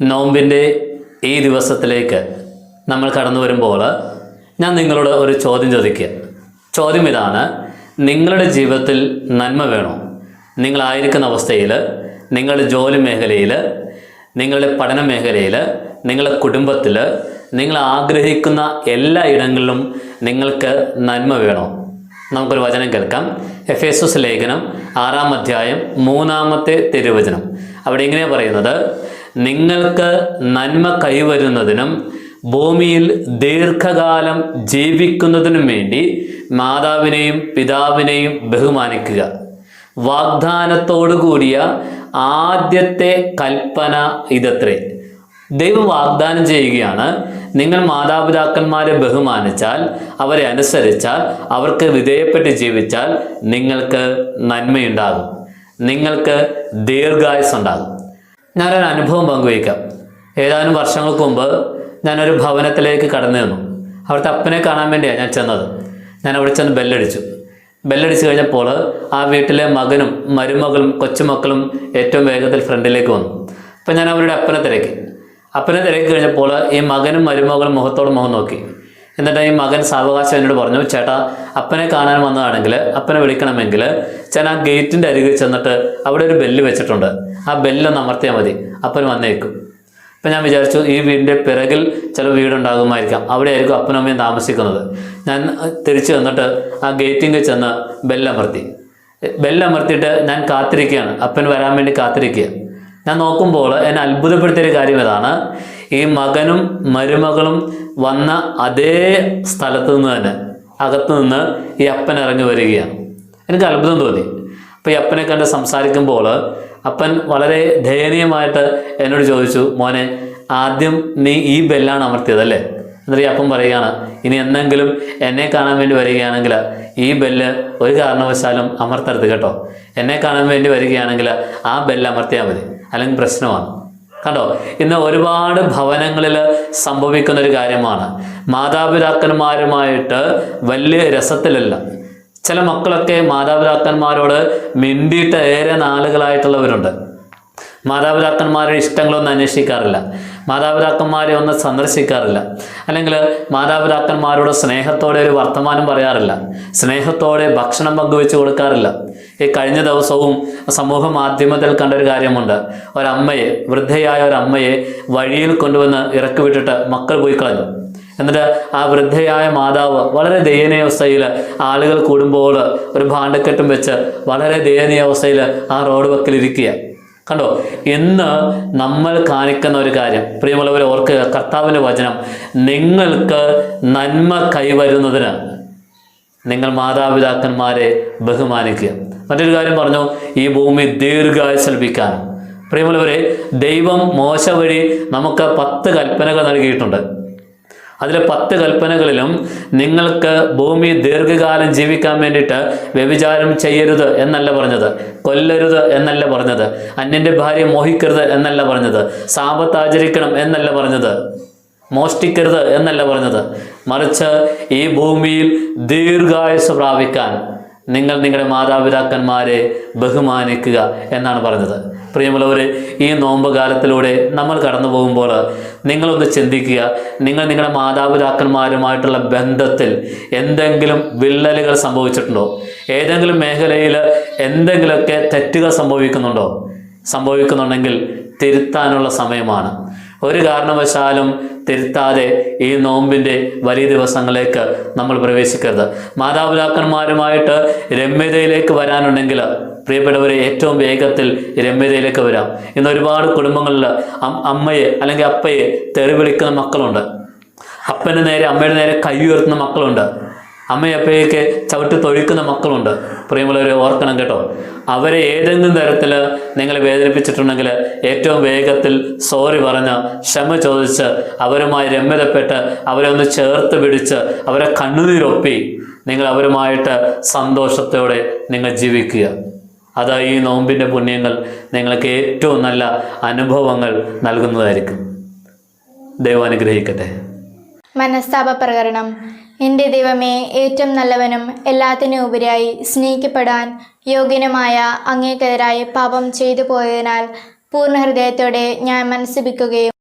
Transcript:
നോമ്പിന്റെ ഈ ദിവസത്തിലേക്ക് നമ്മൾ കടന്നു വരുമ്പോൾ ഞാൻ നിങ്ങളോട് ഒരു ചോദ്യം ചോദിക്കുക. ചോദ്യം ഇതാണ് നിങ്ങളുടെ ജീവിതത്തിൽ നന്മ വേണോ? നിങ്ങളായിരിക്കുന്ന അവസ്ഥയിൽ നിങ്ങളുടെ ജോലി മേഖലയിൽ നിങ്ങളുടെ പഠന മേഖലയിൽ നിങ്ങളുടെ കുടുംബത്തിൽ നിങ്ങൾ ആഗ്രഹിക്കുന്ന എല്ലാ ഇടങ്ങളിലും നിങ്ങൾക്ക് നന്മ വേണോ? നമുക്കൊരു വചനം കേൾക്കാം. എഫ് എസ് ലേഖനം ആറാം അധ്യായം മൂന്നാമത്തെ തിരുവചനം. അവിടെ ഇങ്ങനെ പറയുന്നത്? നിങ്ങൾക്ക് നന്മ കൈവരുന്നതിനും ഭൂമിയിൽ ദീർഘകാലം ജീവിക്കുന്നതിനും വേണ്ടി മാതാവിനെയും പിതാവിനെയും ബഹുമാനിക്കുക. വാഗ്ദാനത്തോടു കൂടിയ ആദ്യത്തെ കൽപ്പന ഇതത്രേ. ദൈവം വാഗ്ദാനം ചെയ്യുകയാണ്. നിങ്ങൾ മാതാപിതാക്കന്മാരെ ബഹുമാനിച്ചാൽ അവരെ അനുസരിച്ചാൽ അവർക്ക് വിധേയപ്പെട്ട് ജീവിച്ചാൽ നിങ്ങൾക്ക് നന്മയുണ്ടാകും. നിങ്ങൾക്ക് ദീർഘായുസ് ഉണ്ടാകും ഞാനൊരു അനുഭവം പങ്കുവയ്ക്കാം. ഏതാനും വർഷങ്ങൾക്ക് മുമ്പ് ഞാനൊരു ഭവനത്തിലേക്ക് കടന്നു വന്നു അവിടുത്തെ അപ്പനെ കാണാൻ വേണ്ടിയാണ് ഞാൻ ചെന്നത്. ഞാൻ അവിടെ ചെന്ന് ബെല്ലടിച്ചു. ബെല്ലടിച്ചു കഴിഞ്ഞപ്പോൾ ആ വീട്ടിലെ മകനും മരുമകളും കൊച്ചുമക്കളും ഏറ്റവും വേഗത്തിൽ ഫ്രണ്ടിലേക്ക് വന്നു. അപ്പം ഞാൻ അവരുടെ അപ്പനെ തിരക്കി. അപ്പനെ തിരക്കി കഴിഞ്ഞപ്പോൾ ഈ മകനും മരുമകളും മുഖത്തോട് മുഖം നോക്കി. എന്നിട്ട് ഈ മകൻ സാവകാശം എന്നോട് പറഞ്ഞു ചേട്ടാ അപ്പനെ കാണാൻ വന്നതാണെങ്കിൽ അപ്പനെ വിളിക്കണമെങ്കിൽ ചേട്ടൻ ആ ഗേറ്റിന്റെ അരികിൽ ചെന്നിട്ട് അവിടെ ഒരു ബെല്ല് വെച്ചിട്ടുണ്ട്. ആ ബെല്ലൊന്ന് അമർത്തിയാൽ മതി. അപ്പൻ വന്നേക്കും. അപ്പം ഞാൻ വിചാരിച്ചു ഈ വീടിന്റെ പിറകിൽ ചില വീടുണ്ടാകുമായിരിക്കാം. അവിടെ ആയിരിക്കും അപ്പനും അമ്മയും താമസിക്കുന്നത്. ഞാൻ തിരിച്ചു വന്നിട്ട് ആ ഗേറ്റിന്റെ ചെന്ന് ബെല്ലമർത്തി. ബെല്ലമർത്തിയിട്ട് ഞാൻ കാത്തിരിക്കുകയാണ്. അപ്പൻ വരാൻ വേണ്ടി കാത്തിരിക്കുക ഞാൻ നോക്കുമ്പോൾ എന്നെ അത്ഭുതപ്പെടുത്തിയ ഒരു കാര്യം ഇതാണ്. ഈ മകനും മരുമകളും വന്ന അതേ സ്ഥലത്ത് നിന്ന് തന്നെ അകത്തു നിന്ന് ഈ അപ്പൻ ഇറങ്ങി വരികയാണ്. എനിക്ക് അത്ഭുതം തോന്നി. അപ്പോൾ ഈ അപ്പനെ കണ്ട് സംസാരിക്കുമ്പോൾ അപ്പൻ വളരെ ദയനീയമായിട്ട് എന്നോട് ചോദിച്ചു മോനെ ആദ്യം നീ ഈ ബെല്ലാണ് അമർത്തിയത് അല്ലേ? എന്നിട്ട് ഈ അപ്പം പറയുകയാണ് ഇനി എന്തെങ്കിലും എന്നെ കാണാൻ വേണ്ടി വരികയാണെങ്കിൽ ഈ ബെല്ല് ഒരു കാരണവശാലും അമർത്തരുത് കേട്ടോ. എന്നെ കാണാൻ വേണ്ടി വരികയാണെങ്കിൽ ആ ബെല്ലമർത്തിയാൽ മതി. അല്ലെങ്കിൽ പ്രശ്നമാണ്. കണ്ടോ? ഇന്ന് ഒരുപാട് ഭവനങ്ങളിൽ സംഭവിക്കുന്ന ഒരു കാര്യമാണ്. മാതാപിതാക്കന്മാരുമായിട്ട് വലിയ രസത്തിലല്ല. ചില മക്കളൊക്കെ മാതാപിതാക്കന്മാരോട് മിണ്ടിയിട്ട് ഏറെ നാളുകളായിട്ടുള്ളവരുണ്ട്. മാതാപിതാക്കന്മാരുടെ ഇഷ്ടങ്ങളൊന്നും അന്വേഷിക്കാറില്ല. മാതാപിതാക്കന്മാരെ ഒന്ന് സന്ദർശിക്കാറില്ല. അല്ലെങ്കിൽ മാതാപിതാക്കന്മാരോട് സ്നേഹത്തോടെ ഒരു വർത്തമാനം പറയാറില്ല. സ്നേഹത്തോടെ ഭക്ഷണം പങ്കുവെച്ച് കൊടുക്കാറില്ല. ഈ കഴിഞ്ഞ ദിവസവും സമൂഹ മാധ്യമത്തിൽ കണ്ടൊരു കാര്യമുണ്ട്. ഒരമ്മയെ വൃദ്ധയായ ഒരമ്മയെ വഴിയിൽ കൊണ്ടുവന്ന് ഇറക്കി വിട്ടിട്ട് മക്കൾ പോയി കളഞ്ഞു. എന്നിട്ട് ആ വൃദ്ധയായ മാതാവ് വളരെ ദയനീയ അവസ്ഥയിൽ ആളുകൾ കൂടുമ്പോൾ ഒരു ഭാണ്ഡക്കെട്ടും വെച്ച് വളരെ ദയനീയ അവസ്ഥയിൽ ആ റോഡ് വക്കിലിരിക്കുക കണ്ടോ? ഇന്ന് നമ്മൾ കാണിക്കുന്ന ഒരു കാര്യം. പ്രിയമുള്ളവരെ ഓർക്കുക കർത്താവിന്റെ വചനം നിങ്ങൾക്ക് നന്മ കൈവരുന്നതിന് നിങ്ങൾ മാതാപിതാക്കന്മാരെ ബഹുമാനിക്കുക. മറ്റൊരു കാര്യം പറഞ്ഞു ഈ ഭൂമി ദീർഘായുസ് ലഭിക്കാൻ പ്രിയമുള്ളവരെ ദൈവം മോശ വഴി നമുക്ക് പത്ത് കൽപ്പനകൾ നൽകിയിട്ടുണ്ട്. അതിലെ പത്ത് കൽപ്പനകളിലും നിങ്ങൾക്ക് ഭൂമി ദീർഘകാലം ജീവിക്കാൻ വേണ്ടിയിട്ട് വ്യഭിചാരം ചെയ്യരുത് എന്നല്ല പറഞ്ഞത് കൊല്ലരുത് എന്നല്ല പറഞ്ഞത് അന്യന്റെ ഭാര്യ മോഹിക്കരുത് എന്നല്ല പറഞ്ഞത് സാപത്ത് ആചരിക്കണം എന്നല്ല പറഞ്ഞത്. മോഷ്ടിക്കരുത് എന്നല്ല പറഞ്ഞത്. മറിച്ച് ഈ ഭൂമിയിൽ ദീർഘായുസ് പ്രാപിക്കാൻ നിങ്ങൾ നിങ്ങളുടെ മാതാപിതാക്കന്മാരെ ബഹുമാനിക്കുക എന്നാണ് പറഞ്ഞത്. പ്രിയമുള്ളവർ ഈ നോമ്പ് കാലത്തിലൂടെ നമ്മൾ കടന്നു പോകുമ്പോൾ നിങ്ങളൊന്ന് ചിന്തിക്കുക നിങ്ങൾ നിങ്ങളുടെ മാതാപിതാക്കന്മാരുമായിട്ടുള്ള ബന്ധത്തിൽ എന്തെങ്കിലും വിള്ളലുകൾ സംഭവിച്ചിട്ടുണ്ടോ? ഏതെങ്കിലും മേഖലയിൽ എന്തെങ്കിലുമൊക്കെ തെറ്റുകൾ സംഭവിക്കുന്നുണ്ടോ? സംഭവിക്കുന്നുണ്ടെങ്കിൽ തിരുത്താനുള്ള സമയമാണ്. ഒരു കാരണവശാലും തിരുത്താതെ ഈ നോമ്പിന്റെ വലിയ ദിവസങ്ങളിലേക്ക് നമ്മൾ പ്രവേശിക്കരുത്. മാതാപിതാക്കന്മാരുമായിട്ട് രമ്യതയിലേക്ക് വരാനുണ്ടെങ്കിൽ പ്രിയപ്പെട്ടവരെ ഏറ്റവും വേഗത്തിൽ രമ്യതയിലേക്ക് വരാം. ഇന്ന് ഒരുപാട് കുടുംബങ്ങളിൽ അമ്മയെ അല്ലെങ്കിൽ അപ്പയെ തെറി വിളിക്കുന്ന മക്കളുണ്ട്. അപ്പന് നേരെ അമ്മയുടെ നേരെ കൈ ഉയർത്തുന്ന മക്കളുണ്ട്. അമ്മയപ്പയൊക്കെ ചവിട്ടി തൊഴിക്കുന്ന മക്കളുണ്ട്. പ്രിയമുള്ളവരെ ഓർക്കണം കേട്ടോ. അവരെ ഏതെങ്കിലും തരത്തിൽ നിങ്ങൾ വേദനിപ്പിച്ചിട്ടുണ്ടെങ്കിൽ ഏറ്റവും വേഗത്തിൽ സോറി പറഞ്ഞ് ക്ഷമ ചോദിച്ച് അവരുമായി രമ്യതപ്പെട്ട് അവരെ ഒന്ന് ചേർത്ത് പിടിച്ച് അവരെ കണ്ണുനീരൊപ്പി നിങ്ങൾ അവരുമായിട്ട് സന്തോഷത്തോടെ നിങ്ങൾ ജീവിക്കുക. അതാ ഈ നോമ്പിന്റെ പുണ്യങ്ങൾ നിങ്ങൾക്ക് ഏറ്റവും നല്ല അനുഭവങ്ങൾ നൽകുന്നതായിരിക്കും. ദൈവം അനുഗ്രഹിക്കട്ടെ. മനസ്താപ പ്രകരണം എന്റെ ദൈവമേ ഏറ്റവും നല്ലവനും എല്ലാത്തിനും ഉപരിയായി സ്നേഹിക്കപ്പെടാൻ യോഗ്യനുമായ അങ്ങേക്കെതിരായി പാപം ചെയ്തു പോയതിനാൽ പൂർണ ഹൃദയത്തോടെ ഞാൻ മനസ്സിപ്പിക്കുകയും